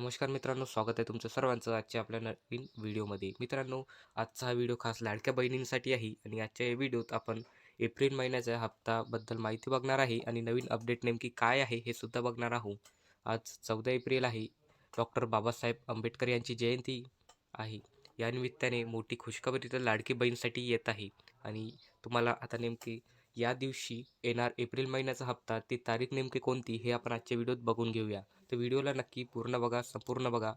नमस्कार मित्रांनो स्वागत आहे तुमचं सर्वांचं आजच्या आपल्या नवीन व्हिडिओमध्ये. मित्रांनो आजचा हा व्हिडिओ खास लाडक्या बहिणींसाठी आहे आणि आजच्या या व्हिडिओत आपण एप्रिल महिन्याच्या हप्ताबद्दल माहिती बघणार आहे आणि नवीन अपडेट नेमकी काय आहे हे सुद्धा बघणार आहोत. आज चौदा एप्रिल आहे. डॉक्टर बाबासाहेब आंबेडकर यांची जयंती आहे. या निमित्ताने मोठी खुशखबरी तर लाडकी बहीणसाठी येत आहे. आणि तुम्हाला आता नेमकी या दिवशी येणार एप्रिल महिन्याचा हप्ता ती तारीख नेमकी कोणती हे आपण आजच्या व्हिडिओत बघून घेऊया. तर व्हिडिओला नक्की पूर्ण बघा संपूर्ण बघा.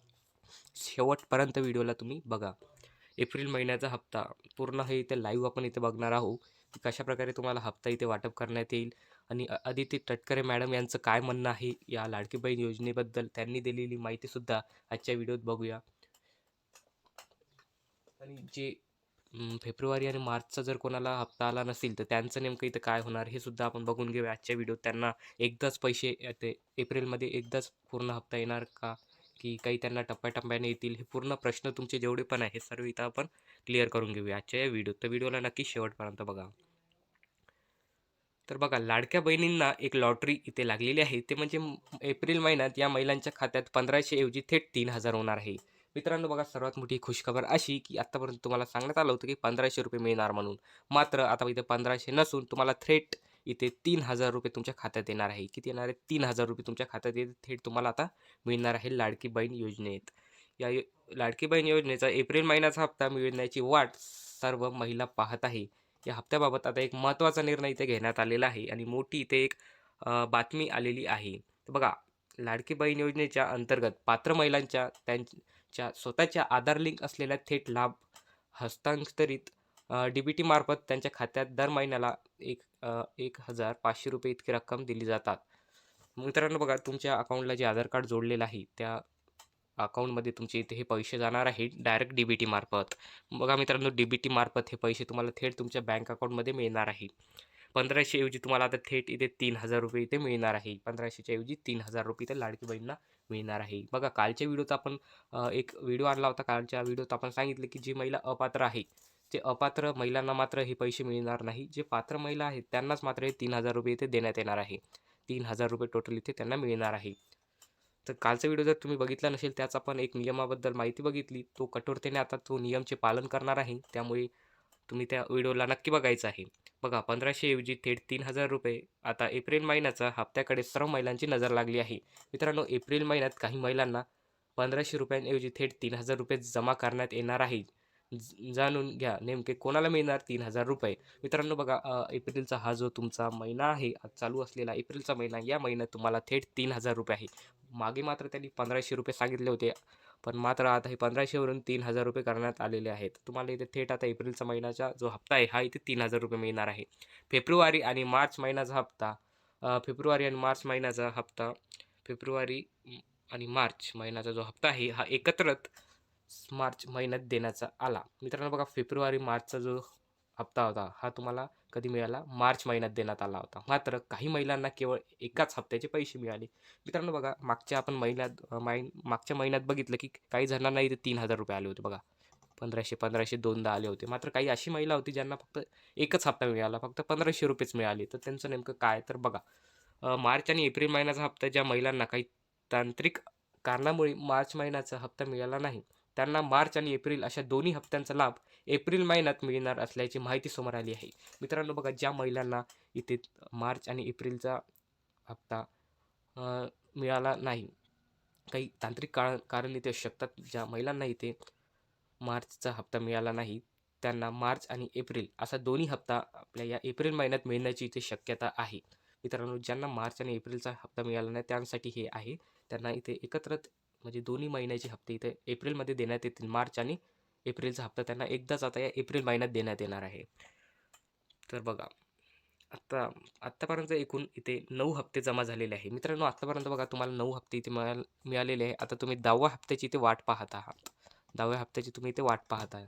शेवटपर्यंत व्हिडिओला तुम्ही बघा. एप्रिल महिन्याचा हप्ता पूर्ण हे इथे लाईव्ह आपण इथे बघणार आहोत की कशाप्रकारे तुम्हाला हप्ता इथे वाटप करण्यात येईल आणि अदिती तटकरे मॅडम यांचं काय म्हणणं आहे या लाडकी बहीण योजनेबद्दल त्यांनी दिलेली माहितीसुद्धा आजच्या व्हिडिओत बघूया. आणि जे फेब्रुवारी आणि मार्चचा जर कोणाला हप्ता आला नसेल तर त्यांचं नेमकं इथं काय होणार हे सुद्धा आपण बघून घेऊया आजच्या व्हिडिओत त्यांना एकदाच पैसे ते एप्रिलमध्ये एकदाच पूर्ण हप्ता येणार का? की काही त्यांना टप्प्याटप्प्याने येतील? हे पूर्ण प्रश्न तुमचे जेवढे पण आहे सर्व इथं आपण क्लिअर करून घेऊया आजच्या या व्हिडिओत तर व्हिडिओला नक्की शेवटपर्यंत बघा. तर बघा लाडक्या बहिणींना एक लॉटरी इथे लागलेली आहे. ते म्हणजे एप्रिल महिन्यात या महिलांच्या खात्यात पंधराशे ऐवजी थेट तीन हजार होणार आहे. मित्रांनो बघा सर्वात मोठी खुशखबर अशी की आत्तापर्यंत तुम्हाला सांगण्यात आलं होतं की पंधराशे रुपये मिळणार म्हणून. मात्र आता इथे पंधराशे नसून तुम्हाला थेट इथे तीन हजार रुपये तुमच्या खात्यात येणार आहे. किती येणार आहे? तीन हजार रुपये तुमच्या खात्यात येते थेट तुम्हाला आता मिळणार आहे लाडकी बहीण योजनेत. या यो लाडकी बहीण योजनेचा एप्रिल महिन्याचा हप्ता मिळण्याची वाट सर्व महिला पाहत आहे. या हप्त्याबाबत आता एक महत्त्वाचा निर्णय इथे घेण्यात आलेला आहे आणि मोठी इथे एक बातमी आलेली आहे. तर बघा लाडकी बहीण योजनेच्या अंतर्गत पात्र महिलांच्या त्यां च्या स्वतःच्या आधार लिंक असलेल्या थेट लाभ हस्तांतरित डी बी टीमार्फत त्यांच्या खात्यात दर महिन्याला एक एक हजार पाचशे रुपये इतकी रक्कम दिली जातात. मित्रांनो बघा तुमच्या अकाउंटला जे आधार कार्ड जोडलेलं आहे त्या अकाउंटमध्ये तुमचे इथे हे पैसे जाणार आहेत डायरेक्ट डी बी टी मार्फत. बघा मित्रांनो डी बी टी मार्फत हे पैसे तुम्हाला थेट तुमच्या बँक अकाउंटमध्ये मिळणार आहे. पंधराशे ऐवजी तुम्हाला आता थेट इथे तीन हजार रुपये इथे मिळणार आहे. पंधराशेच्या ऐवजी तीन हजार रुपये इथे लाडकी बहिणींना मिळणार आहे. बघा कालच्या व्हिडिओत आपण एक व्हिडिओ आणला होता. कालच्या व्हिडिओत आपण सांगितले की जी महिला अपात्र आहे ते अपात्र महिलांना मात्र हे पैसे मिळणार नाही. जे पात्र महिला आहेत त्यांनाच मात्र हे तीन हजार रुपये इथे देण्यात येणार आहे. तीन हजार रुपये टोटल इथे त्यांना मिळणार आहे. तर कालचा व्हिडिओ जर तुम्ही बघितला नसेल त्याच आपण एक नियमाबद्दल माहिती बघितली. तो कठोरतेने आता तो नियमचे पालन करणार आहे. त्यामुळे तुम्ही त्या व्हिडिओला नक्की बघायचं आहे. बघा पंधराशे ऐवजी थेट तीन हजार रुपये. आता एप्रिल महिन्याचा हप्त्याकडे सर्व महिलांची नजर लागली आहे. मित्रांनो एप्रिल महिन्यात काही महिलांना पंधराशे रुपयांऐवजी थेट तीन हजार रुपये जमा करण्यात येणार आहे. ज- जाणून घ्या नेमके कोणाला मिळणार तीन हजार रुपये. मित्रांनो बघा एप्रिलचा हा जो तुमचा महिना आहे आज चालू असलेला एप्रिलचा महिना या महिन्यात तुम्हाला थेट तीन हजार रुपये आहे. मागे मात्र त्यांनी पंधराशे रुपये सांगितले होते. पण मात्र आता हे पंधराशेवरून तीन हजार रुपये करण्यात आलेले आहेत. तुम्हाला इथे थेट आता एप्रिलचा महिन्याचा जो हप्ता आहे हा इथे तीन हजार रुपये मिळणार आहे. फेब्रुवारी आणि मार्च महिन्याचा हप्ता फेब्रुवारी आणि मार्च महिन्याचा हप्ता फेब्रुवारी आणि मार्च महिन्याचा जो हप्ता आहे हा एकत्रच मार्च महिन्यात देण्याचा आला. मित्रांनो बघा फेब्रुवारी मार्चचा जो हप्ता होता. हा तुम्हाला कधी मिळाला? मार्च महिन्यात देण्यात आला होता. मात्र काही महिलांना केवळ एकाच हप्त्याचे पैसे मिळाले. मित्रांनो बघा मागच्या आपण महिन्यात माइन मागच्या महिन्यात बघितलं की काही जणांना इथे तीन हजार रुपये आले होते बघा. पंधराशे पंधराशे दोनदा आले होते. मात्र काही अशी महिला होती ज्यांना फक्त एकच हप्ता मिळाला. फक्त पंधराशे रुपयेच मिळाले. तर त्यांचं नेमकं काय? तर बघा मार्च आणि एप्रिल महिन्याचा हप्ता ज्या महिलांना काही तांत्रिक कारणामुळे मार्च महिन्याचा हप्ता मिळाला नाही. त्यांना मार्च आणि एप्रिल अशा दोन्ही हप्त्यांचा लाभ एप्रिल महिन्यात मिळणार असल्याची माहिती समोर आली आहे. मित्रांनो बघा ज्या महिलांना इथे मार्च आणि एप्रिलचा हप्ता मिळाला नाही काही तांत्रिक कारण कारण इथे असू शकतात. ज्या महिलांना इथे मार्चचा हप्ता मिळाला नाही त्यांना मार्च आणि एप्रिल असा दोन्ही हप्ता आपल्या या एप्रिल महिन्यात मिळण्याची इथे शक्यता आहे. मित्रांनो ज्यांना मार्च आणि एप्रिलचा हप्ता मिळाला नाही त्यांसाठी हे आहे. त्यांना इथे एकत्रच म्हणजे दोन्ही महिन्याचे हप्ते इथे एप्रिलमध्ये देण्यात येतील. मार्च आणि एप्रिलचा हप्ता त्यांना एकदाच आता या एप्रिल महिन्यात देण्यात येणार आहे. तर बघा आत्ता आत्तापर्यंत एकूण इथे नऊ हप्ते जमा झालेले आहे. मित्रांनो आत्तापर्यंत बघा तुम्हाला नऊ हप्ते इथे मिळाल मिळालेले आहे. आता तुम्ही दहाव्या हप्त्याची इथे वाट पाहत आहात. दहाव्या हप्त्याची तुम्ही इथे वाट पाहत आहात.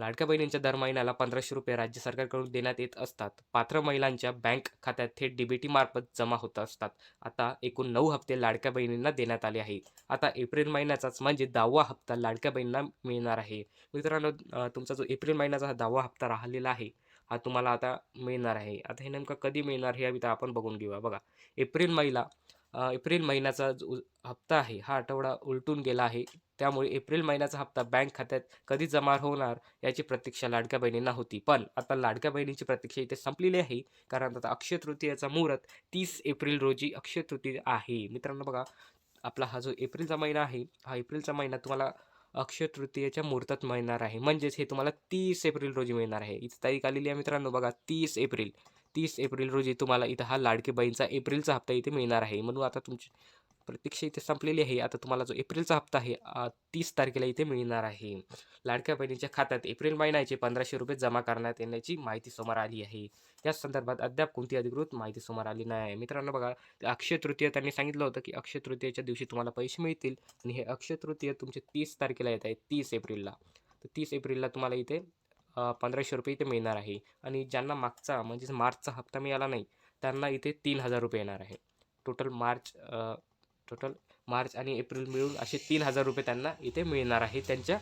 लाडक्या बहिणींच्या दर महिन्याला पंधराशे रुपये राज्य सरकारकडून देण्यात येत असतात. पात्र महिलांच्या बँक खात्यात थेट डीबीटी मार्फत जमा होत असतात. आता एकूण नऊ हप्ते लाडक्या बहिणींना देण्यात आले आहे आता एप्रिल महिन्याचाच म्हणजे दहावा हप्ता लाडक्या बहिणींना मिळणार आहे. मित्रांनो तुमचा जो एप्रिल महिन्याचा हा दहावा हप्ता राहिलेला आहे हा तुम्हाला आता मिळणार आहे. आता हे नेमकं कधी मिळणार हे आता आपण बघून घेऊया. बघा एप्रिल महिला एप्रिल महिन्याचा जो हप्ता आहे हा आठवडा उलटून गेला आहे. त्यामुळे एप्रिल महिन्याचा हप्ता बँक खात्यात कधी जमा होणार याची प्रतीक्षा लाडक्या बहिणींना होती. पण आता लाडक्या बहिणीची प्रतीक्षा इथे संपलेली आहे. कारण आता अक्षय तृतीयाचा मुहूर्त तीस एप्रिल रोजी अक्षय तृतीय आहे. मित्रांनो बघा आपला हा जो एप्रिलचा महिना आहे हा एप्रिलचा महिना तुम्हाला अक्षय तृतीयेच्या मुहूर्तात मिळणार आहे. म्हणजेच हे तुम्हाला तीस एप्रिल रोजी मिळणार आहे. इथं तारीख आलेली आहे मित्रांनो बघा तीस एप्रिल. तीस एप्रिल रोजी तुम्हाला इथं हा लाडकी बहीणचा एप्रिलचा हप्ता इथे मिळणार आहे. म्हणून आता तुमची प्रतीक्षा इथे संपलेली आहे. आता तुम्हाला जो एप्रिलचा हप्ता आहे तीस तारखेला इथे मिळणार आहे. लाडक्या बहिणीच्या खात्यात एप्रिल महिन्याचे पंधराशे रुपये जमा करण्यात येण्याची माहिती समोर आली आहे. या संदर्भात अद्याप कोणती अधिकृत माहिती समोर आली नाही. मित्रांनो बघा अक्षय तृतीय त्यांनी सांगितलं होतं की अक्षय तृतीयेच्या दिवशी तुम्हाला पैसे मिळतील आणि हे अक्षय तृतीय तुमचे तीस तारखेला येत आहे तीस एप्रिलला. तर तीस एप्रिलला तुम्हाला इथे पंधराशे रुपये इथे मिळणार आहे. आणि ज्यांना मागचा म्हणजेच मार्चचा हप्ता मिळाला नाही त्यांना इथे तीन हजार रुपये येणार आहे. टोटल मार्च टोटल मार्च आणि एप्रिल मिळून असे तीन हजार रुपये त्यांना इथे मिळणार आहे त्यांच्या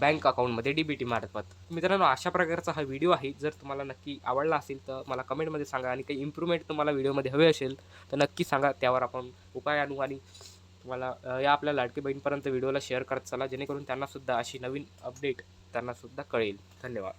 बँक अकाउंटमध्ये डी बी टी मार्फत. मित्रांनो अशा प्रकारचा हा व्हिडिओ आहे. जर तुम्हाला नक्की आवडला असेल तर मला कमेंटमध्ये सांगा आणि काही इम्प्रूव्हमेंट तुम्हाला व्हिडिओमध्ये हवे असेल तर नक्की सांगा. त्यावर आपण उपाय आणू आणि तुम्हाला या आपल्या लाडकी बहीणपर्यंत व्हिडिओला शेअर करत चला. जेणेकरून त्यांनासुद्धा अशी नवीन अपडेट त्यांनासुद्धा कळेल. धन्यवाद.